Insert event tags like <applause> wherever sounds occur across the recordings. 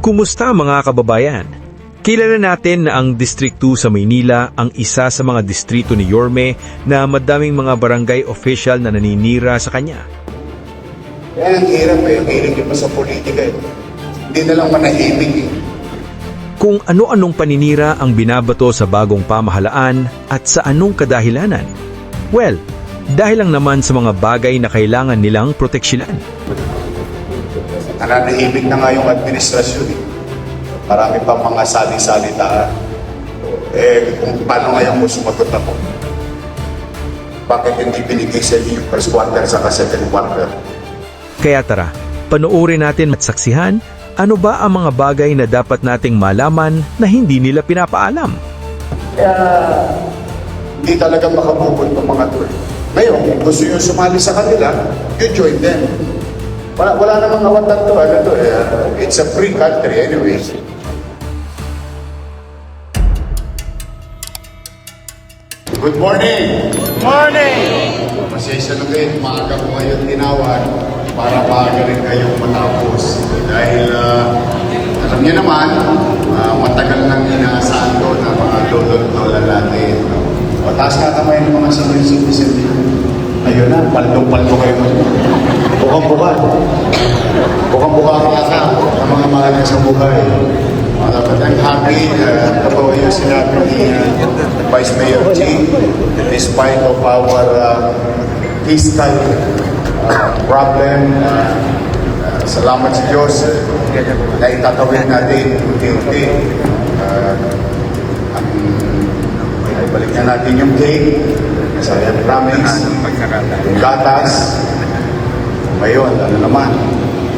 Kumusta mga kababayan? Kilala natin na ang District 2 sa Maynila ang isa sa mga distrito ni Yorme na madaming mga barangay official na naninira sa kanya. Kaya ang hirap eh, ang nyo pa sa politika eh. Hindi na lang manahimik eh. Kung ano-anong paninira ang binabato sa bagong pamahalaan at sa anong kadahilanan? Well, dahil lang naman sa mga bagay na kailangan nilang proteksyonan. Nananahimik na nga yung administrasyon eh. Marami pang mga sali-salitaan. Eh, kung paano ngayon mo sumagot ako? Bakit hindi binigay sa inyo yung first quarter sa second quarter? Kaya tara, panoorin natin at saksihan ano ba ang mga bagay na dapat nating malaman na hindi nila pinapaalam. Hindi talaga makabukod ng mga to eh. Ngayon, kung gusto nyo sumali sa kanila, you join them. Wala, wala namang awatan to. Ano to eh. uh, It's a free country anyway. Good morning! Morning! Pasensya na kayo, maaga ko ngayon tinawag para maaga rin kayong matapos. Dahil ah, alam niyo naman, ah, matagal nang inaasahan ko na mga lolo't lola natin. O, taas nga kamay ng mga senior citizen dito. Ayun na, paldo-paldo kayo. Bukang-buka. Bukang-buka ang laka ng mga mahal sa buhay. Uh, but I'm happy uh, about yung sinabi ni uh, Vice Mayor G. Despite of our uh, fiscal uh, problem, uh, uh, salamat sa Diyos na itatawid natin unti-unti. Uh, ang, ay balik na natin yung cake, saya promise, yung gatas, ngayon, ano naman,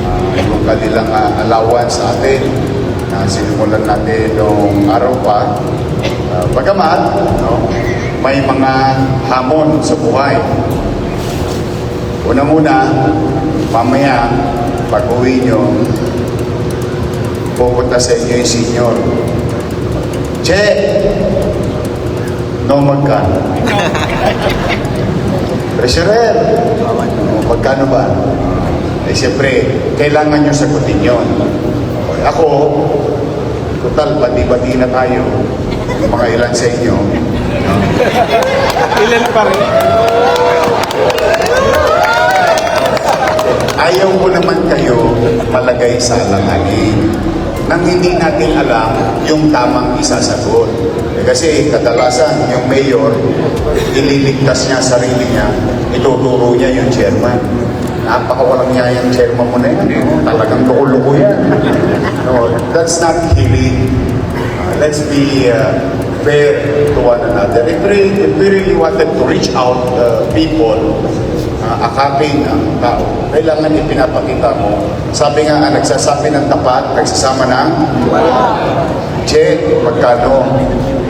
uh, yung kanilang uh, allowance sa atin na sinimulan natin noong araw pa. Uh, bagamat, no, may mga hamon sa buhay. Una muna, mamaya, pag uwi nyo, pupunta sa inyo yung senior. Che! No magkano? Treasurer! Magkano ba? Eh, siyempre, kailangan nyo sagutin yon. Ako, total, bati-bati na tayo. Mga ilan sa inyo. Ilan pa rin? Ayaw ko naman kayo malagay sa alanganin nang hindi natin alam yung tamang isasagot. Eh, kasi kadalasan yung mayor, ililigtas niya sarili niya, ituturo niya yung chairman. Napakawalang niya yung chairman mo na yan. No? Talagang <laughs> loko-loko yan. No, that's not healing. Uh, let's be uh, fair to one another. If we, if we really wanted to reach out uh, people, uh, akapin ang tao, kailangan ipinapakita mo. Sabi nga, ang nagsasabi ng tapat, nagsasama ng Che, magkano?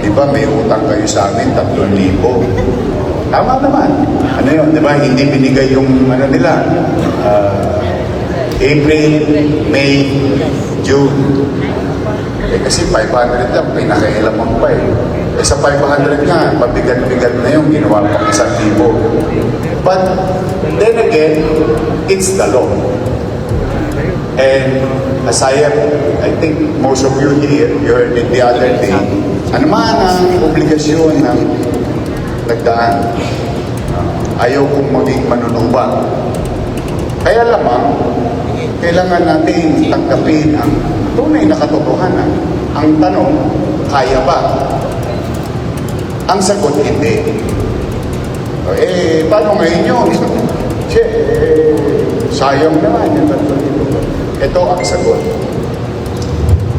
Di ba may utang kayo sa amin, 3,000. Tama naman. Ano yun, di ba? Hindi binigay yung ano nila. uh, April, May, June. Eh kasi 500 lang, pinakailan mo pa eh. Eh sa 500 nga, mabigat-bigat na yung ginawa pang isang libo. But then again, it's the law. And as I have, I think most of you here, you heard it the other day, ano man ang obligasyon ng nagdaan. Ayaw kong maging manunubang. Kaya lamang, kailangan natin tanggapin ang tunay na katotohanan. Ang tanong, kaya ba? Ang sagot, hindi. Eh, paano ngayon yun? <laughs> Che, eh, sayang naman yung tatlo. Ito ang sagot.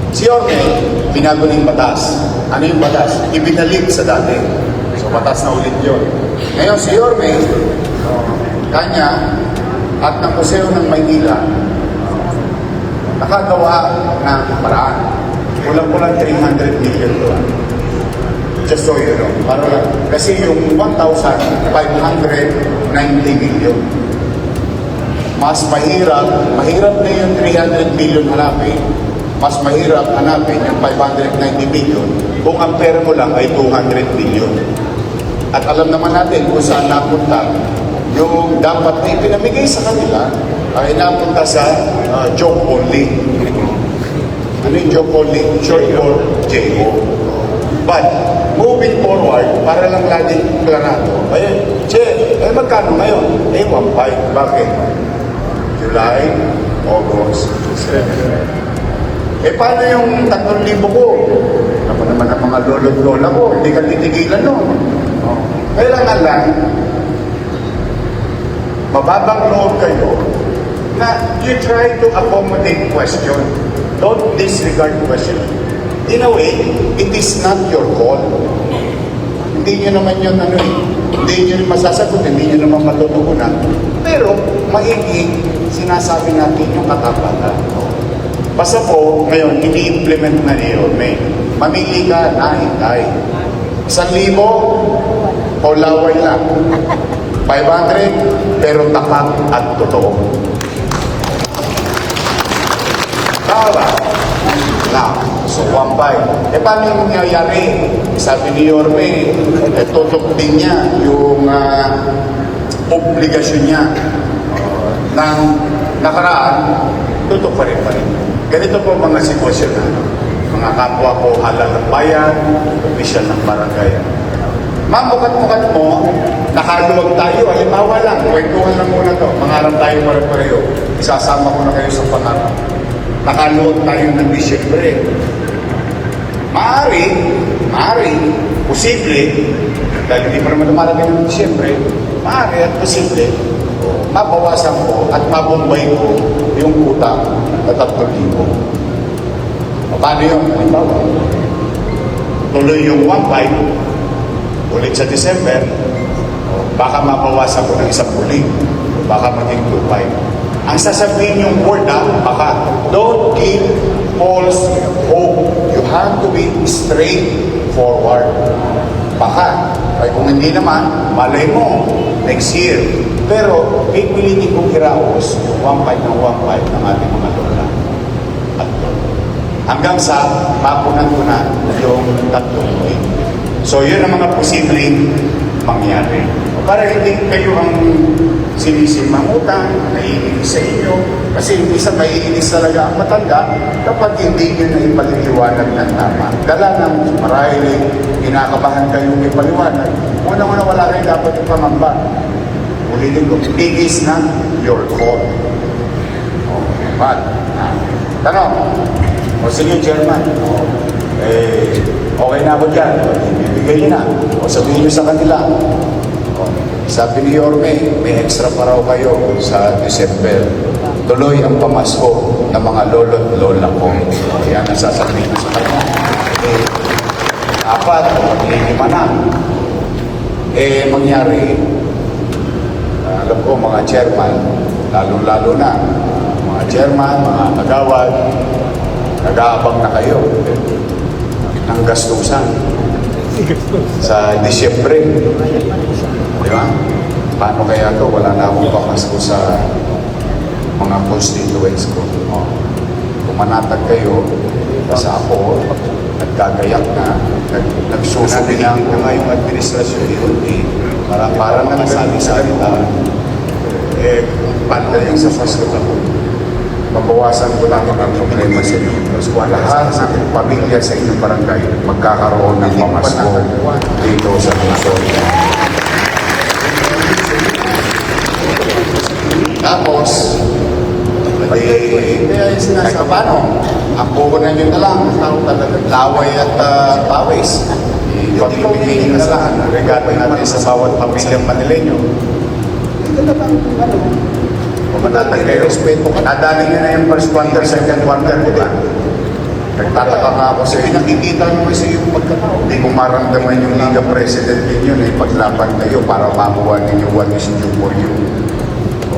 Si Orme, binago ng batas. Ano yung batas? Ibinalik sa dati. So, batas na ulit yun. Ngayon, si Orme, kanya, at ng Museo ng Maynila, nakagawa ng paraan. Kulang-kulang 300 million doon. Just so you know. Para lang. Kasi yung 1,590 million. Mas mahirap, mahirap na yung 300 million hanapin. Mas mahirap hanapin yung 590 million kung ang pera mo lang ay 200 million. At alam naman natin kung saan napunta yung dapat na ipinamigay sa kanila ay napunta sa uh, joke only. <laughs> Ano yung joke it? Short for JO. But, moving forward, para lang laging klarado, eh, Che, eh magkano ngayon? Eh, 1.5. Bakit? July, August, September. Eh, paano yung 3,000 ko? Ako naman ang mga lolo't lola ko, hindi ka titigilan nun. Oh. Kailangan lang, mababang loob kayo na you try to accommodate question. Don't disregard question. In a way, it is not your call. Hindi nyo naman yun ano eh. Hindi nyo rin masasagot, hindi nyo naman matutugunan. Pero, maigi, sinasabi natin yung katapatan. Basta po, ngayon, ini-implement na ni Yorme. Mamili ka na hintay. Isang libo o laway lang. 500, pero tapat at totoo. Tama ba? Now, so 1.5. Eh, paano yung nangyayari? Sabi ni Yorme, eh, tutok din niya yung ah, obligasyon niya uh, ng nakaraan, tutok pa rin pa rin. Ganito po mga sitwasyon na mga kapwa ko halal ng bayan, opisyal ng barangay. Ma'am, mukat-mukat mo, nakaluwag tayo. Halimbawa lang, kwentuhan lang muna to. Mangarap tayo pare-pareho. Isasama ko na kayo sa pangarap. Nakaluwag tayo ng Disyembre. Maari, maari, posible, dahil hindi pa naman dumarating ng Disyembre, maari at posible, mabawasan ko at mabumbay ko yung utang na 3,000. Paano yun? Halimbawa, tuloy yung 1.5, ulit sa December, baka mabawasan ko ng isang bulig, o baka maging 2.5. Ang sasabihin yung word ha, baka, don't give false hope. Have to be straight forward. Baka, ay kung hindi naman, malay mo, next year. Pero, pipilitin kong iraos yung 1.5 ng 1.5 ng ating mga lola at. Hanggang sa mapunan ko na yung tatlong buhay. So, yun ang mga posibleng mangyari. Para hindi kayo ang sinisimang utang, naiinis sa inyo. Kasi hindi sa maiinis talaga ang matanda kapag hindi nyo na ipaliliwanag ng tama. Dala ng marahil kinakabahan kayong ipaliwanag. Una-una wala kayo dapat ipamamba. Ulitin ko, it is not your fault. Oh, but, ah, tanong, o sige, Chairman, o, eh, okay na ako dyan, ibigay niyo na, o sabihin niyo sa kanila, sabi ni Yorme, may extra pa raw kayo sa December. Tuloy ang pamasko ng mga lolo't lola ko. O, yan ang sasabihin ko sa kanya. Eh, apat o lima na. Eh, mangyari, alam ko mga chairman, lalo-lalo na, mga chairman, mga kagawad, nag-aabang na kayo ng gastusan sa Disyembre. Ba? Paano kaya to? Wala na akong pamasko sa mga constituents ko. O, Kung manatag kayo, kasi ako, nagkagayak na, nag, nagsusubi na nga yung administrasyon ni para para na nasabi-sabi na eh, paano yung sa Pasko ako? Mabawasan ko lang ang problema sa inyo. Lahat ng pamilya sa inyong barangay magkakaroon ng pamasko dito sa Luzon. Tapos, eh, kaya sinasa, paano? Ang puhunan nyo na lang, laway at uh, pawis. Pagpipigil na lang, regalo natin sa bawat pamilyang Manileño. Ito na lang, ano, Pumatatan kayo, respeto ka. Nadali nyo na yung first quarter, second quarter, di ba? Nagtataka nga ako sa inyo, nakikita naman sa yung pagkatao. Hindi ko maramdaman yung Liga President ninyo na ipaglaban kayo para makuha ninyo what is due for you.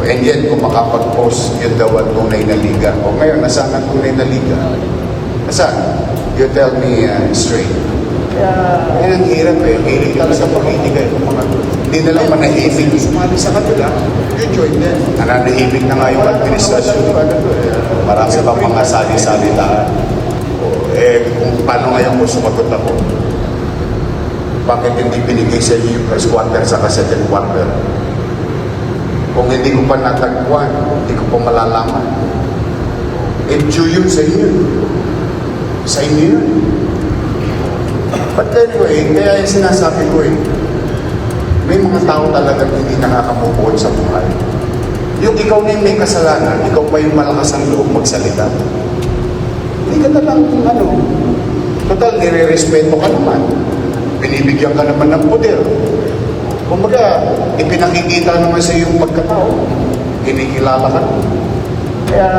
And yet, kung makapag-post, yun daw ang tunay na liga. O ngayon, nasaan ang tunay na liga? Nasaan? You tell me uh, straight. Kaya, yan ang hirap eh. Hilig talaga sa politika yung mga. Hindi na lang manahimik sumali sa kanila. You join them. Nananahimik na nga yung administrasyon. Marami pa mga sali-salitaan. O, Eh, kung paano ngayon ko sumagot ako? Bakit hindi binigay sa inyo yung first quarter sa second quarter? Kung hindi ko pa natagpuan, hindi ko pa malalaman. It's you yun sa inyo. Sa inyo yun. But anyway, kaya yung sinasabi ko eh, may mga tao talagang hindi nakakamubuod sa buhay. Yung ikaw na may kasalanan, ikaw pa yung malakas ang loob magsalita. Hindi ka na lang kung ano. Total, nire-respeto ka naman. Binibigyan ka naman ng poder. Kumbaga, ipinakikita naman sa iyong pagkatao. Kinikilala ka. Kaya,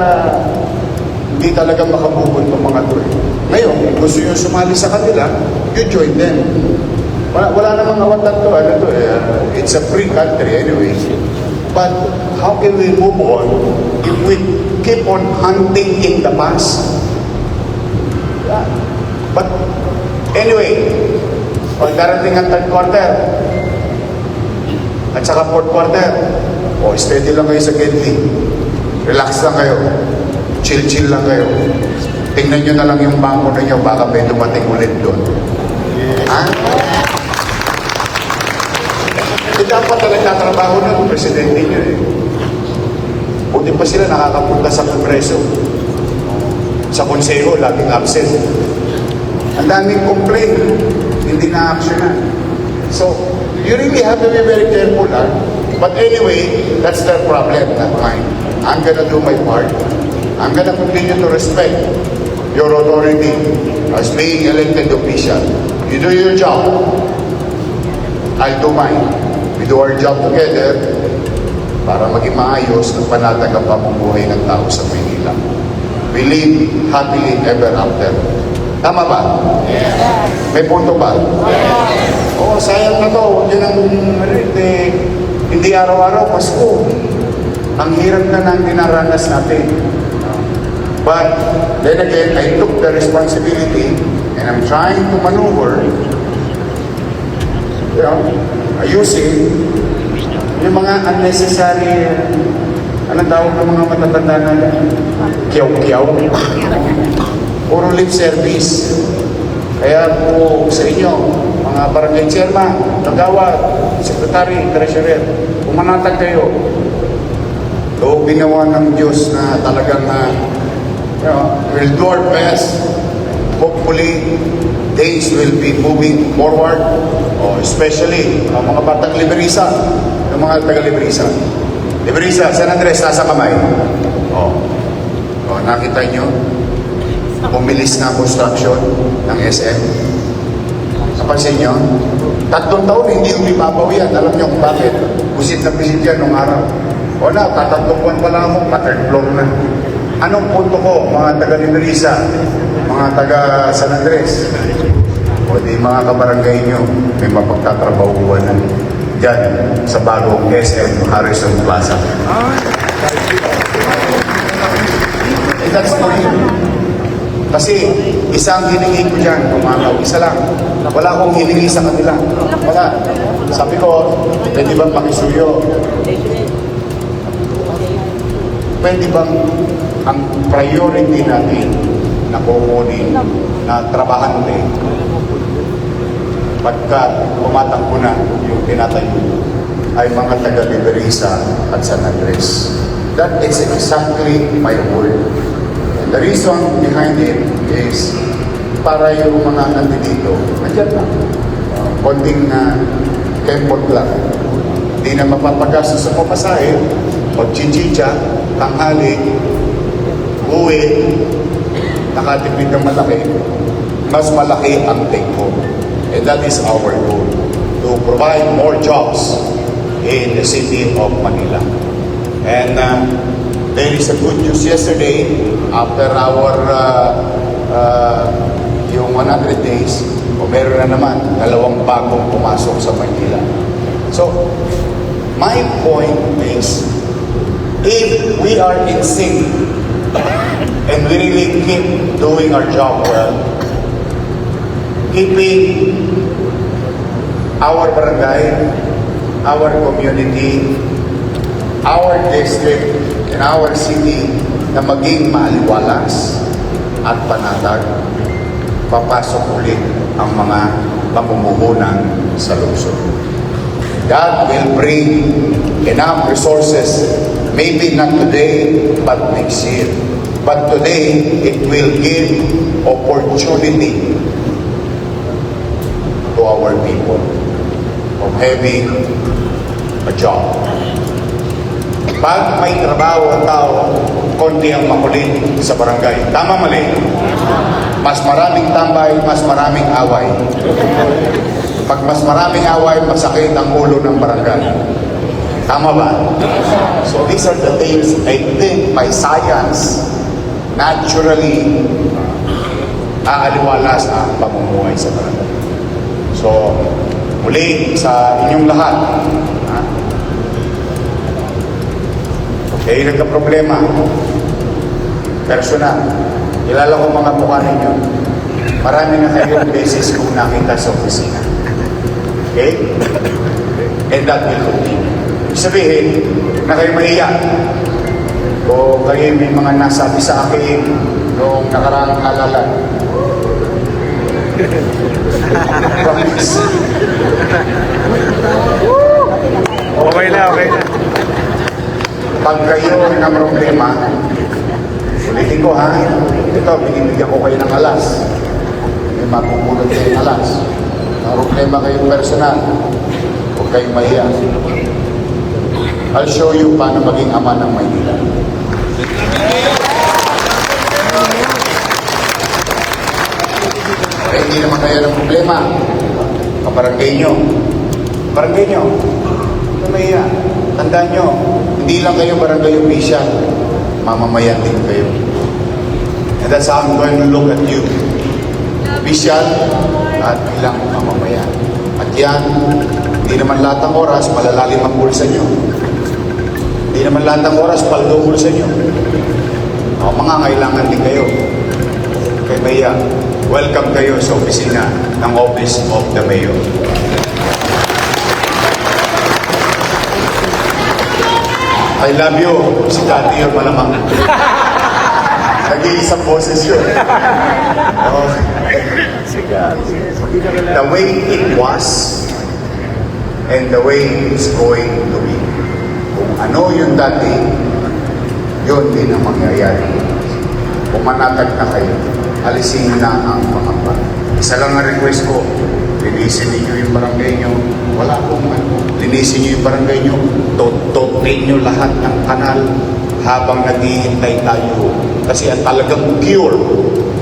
hindi talaga makamubon itong mga to eh. Ngayon, kung gusto nyo sumali sa kanila, you join them. Wala, wala namang awatan to, ano to eh. uh, It's a free country anyway. But how can we move on if we keep on hunting in the past? Yeah. But anyway, pag darating ang third quarter, at saka fourth quarter, o steady lang kayo sa Gedli. Relax lang kayo. Chill-chill lang kayo. Tingnan nyo na lang yung bangko ninyo, baka may dumating ulit doon. Ha? Eh, dapat na nagtatrabaho na ang presidente nyo eh. Buti pa sila nakakapunta sa kongreso. Sa konseho, laging absent. Ang daming complaint, hindi na-action na. So, you really have to be very careful, ha? But anyway, that's their problem, not mine. I'm gonna do my part. I'm gonna continue to respect your authority as being elected official. You do your job. I'll do mine. We do our job together para maging maayos ang panatag ang pamumuhay ng tao sa Maynila. We live happily ever after. Tama ba? May punto ba? Sayang na to. Huwag yun ang, ano, hindi, hindi araw-araw, Pasko. Ang hirap na nang dinaranas natin. But, then again, I took the responsibility and I'm trying to maneuver, you know, ayusin yung mga unnecessary, anong tawag ng mga matatanda na kiyaw-kiyaw? Puro lip service. Kaya po sa inyo, mga barangay chairman, nagawad, secretary, treasurer, pumanatag kayo. So, ginawa ng Diyos na talagang na, you know, will do our best. Hopefully, days will be moving forward. Oh, especially, ang mga batang Liberisa, yung mga taga-Liberisa. Liberisa, San Andres, nasa kamay. Oh. oh, nakita nyo? Bumilis na ang construction ng SM. Napansin nyo? Tatlong taon hindi umibabaw yan. Alam nyo kung bakit? Busit na busit yan nung araw. O na, tatatlong buwan pa lang ako, pa-third floor na. Anong punto ko, mga taga Liberisa, mga taga San Andres? O di mga kabarangay nyo, may mapagtatrabahuan na dyan sa bagong SM Harrison Plaza. Eh, that's for you. Kasi isang hiningi ko dyan, pumanaw, isa lang. Wala akong hiningi sa kanila. Wala. Sabi ko, pwede bang pakisuyo? Pwede bang ang priority natin na kukunin na trabahante pagka tumatakbo na yung tinatayo ay mga taga-Liberisa at San Andres. That is exactly my word. The reason behind it is para yung mga nandito, andyan lang. Uh, konting na kempot lang. Hindi na mapapagastos sa pamasahe, pagchichicha, tanghali, uwi, nakatipid ng malaki, mas malaki ang take home. And that is our goal, to provide more jobs in the city of Manila. And uh, there is a good news yesterday after our uh, uh, yung 100 days, o meron na naman, dalawang bagong pumasok sa Manila. So, my point is, if we are in sync and we really keep doing our job well, keeping our barangay, our community, our district, and our city na maging maaliwalas at panatag, papasok ulit ang mga mamumuhunan sa lungsod. God will bring enough resources, maybe not today, but next year. But today, it will give opportunity our people of having a job. Pag may trabaho ang tao, konti ang makulit sa barangay. Tama mali? Mas maraming tambay, mas maraming away. Pag mas maraming away, masakit ang ulo ng barangay. Tama ba? So these are the things I think by science, naturally, aaliwalas ang pamumuhay sa barangay. So, muli sa inyong lahat, kayo nagka-problema, personal, kilala ko mga mukha ninyo, marami na kayong <laughs> beses kung nakita sa opisina. Okay? And that will continue. Sabihin, na kayo maiyak. O kayo may mga nasabi sa akin noong nakaraang halalan. Promise. <laughs> Okay na, okay na. Pag kayo na problema, ulitin ko ha, ito, binibigyan ko kayo ng alas. May mapupulot kayo ng alas. Problema kayong personal, huwag kayong mahiya. I'll show you paano maging ama ng Maynila. Eh, hindi naman kayo ng problema. Kabarangay nyo. Barangay nyo. Huwag mahiya. Tandaan nyo, hindi lang kayo barangay official, mamamayan din kayo. And that's how I'm going to look at you. Official at bilang mamamayan. At yan, hindi naman lahat ng oras malalalim ang bulsa nyo. Hindi naman lahat ng oras paldo bulsa nyo. O, mga kailangan din kayo. Kay Maya, welcome kayo sa opisina ng Office of the Mayor. I love you, si Daddy yun malamang. <laughs> Nag-iisang boses yun. Oh. The way it was and the way it's going to be. Kung ano yung dati, yun din ang mangyayari. Kung manatag na kayo, alisin na ang pangamba. Isa lang ang request ko, linisin ninyo yung barangay nyo. Wala akong ano, linisin nyo yung barangay nyo. Tututin nyo lahat ng kanal habang naghihintay tayo. Kasi ang talagang cure,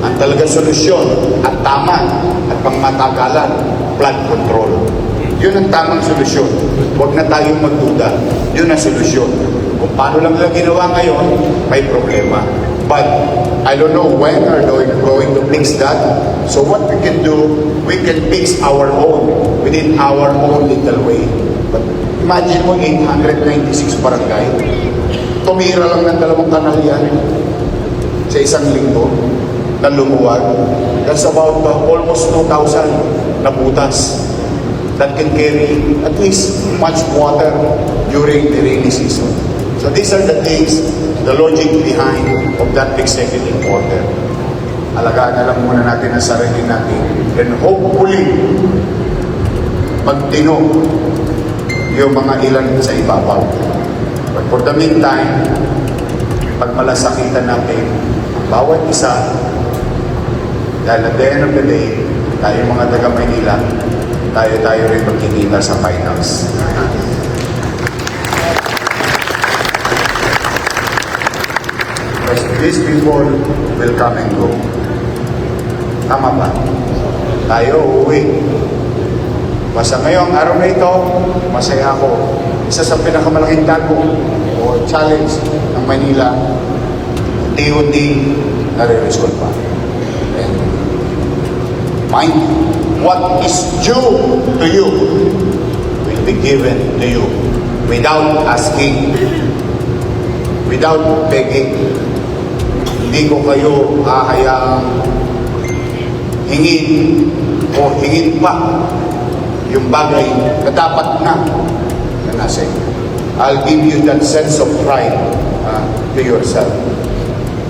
ang talagang solusyon, at tama, at pangmatagalan, flood control. Yun ang tamang solusyon. Huwag na tayong magduda. Yun ang solusyon. Kung paano lang nila ginawa ngayon, may problema. But I don't know when are they going to fix that. So what we can do, we can fix our own within our own little way. But imagine mo 896 barangay. Tumira lang ng dalawang kanal yan sa isang linggo na lumuwag. That's about uh, almost 2,000 na butas that can carry at least much water during the rainy season. So these are the things, the logic behind of that executive order. Alagaan na lang muna natin ang sarili natin and hopefully magtino yung mga ilan sa ibabaw. But for the meantime, pag malasakitan natin ang bawat isa, dahil at the end of the day, tayo mga taga Maynila, tayo-tayo rin magkikita sa finals. These people will come and go. Tama ba? Tayo uuwi. Basta ngayong araw na ito, masaya ako. Isa sa pinakamalaking tago o challenge ng Manila, unti-unti nare-resolve pa. And mind what is due to you will be given to you without asking, without begging. Hindi ko kayo hahayaang hingin o hingin pa yung bagay na dapat na na nasa inyo. I'll give you that sense of pride uh, to yourself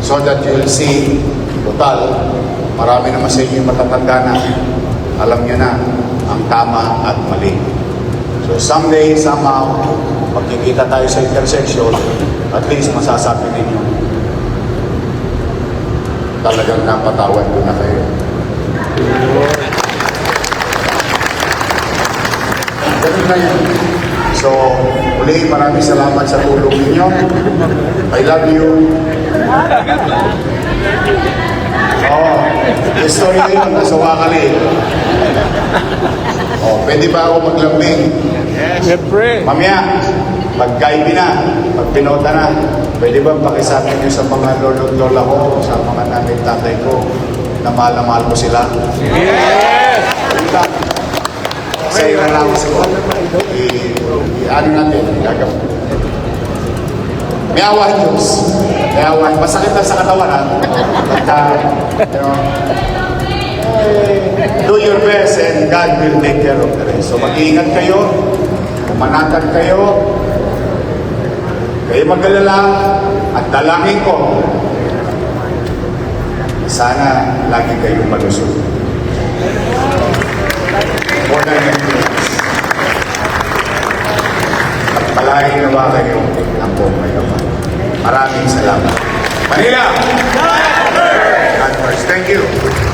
so that you'll see, total, marami naman sa inyo matatanda na alam nyo na ang tama at mali. So someday, somehow, magkikita tayo sa intersection, at least masasabi ninyo, talagang napatawad ko na kayo. Ganun na. So, uli, maraming salamat sa tulong ninyo. I love you. Oo. Oh, story ko yun, nasa wakali. Oh, pwede ba ako maglambing? Siyempre. Mamaya, pag-guide na, pag pinota na, pwede ba pakisabi niyo sa mga lolo at lola ko, sa mga nanay at tatay ko, na mahal na mahal ko sila? Yes! Sa iyo na lang siguro. I- i- ano natin, gagawin. May awa Diyos. May awa. Masakit na sa katawan ha. You know, eh, do your best and God will take care of the rest. So mag-iingat kayo, umanatan kayo, kayo mag-alala, at dalangin ko, sana lagi kayong malusog. More than anything else. At palagi nawa kayo ang buong may kapal. Maraming salamat. Manila! God first. Thank you.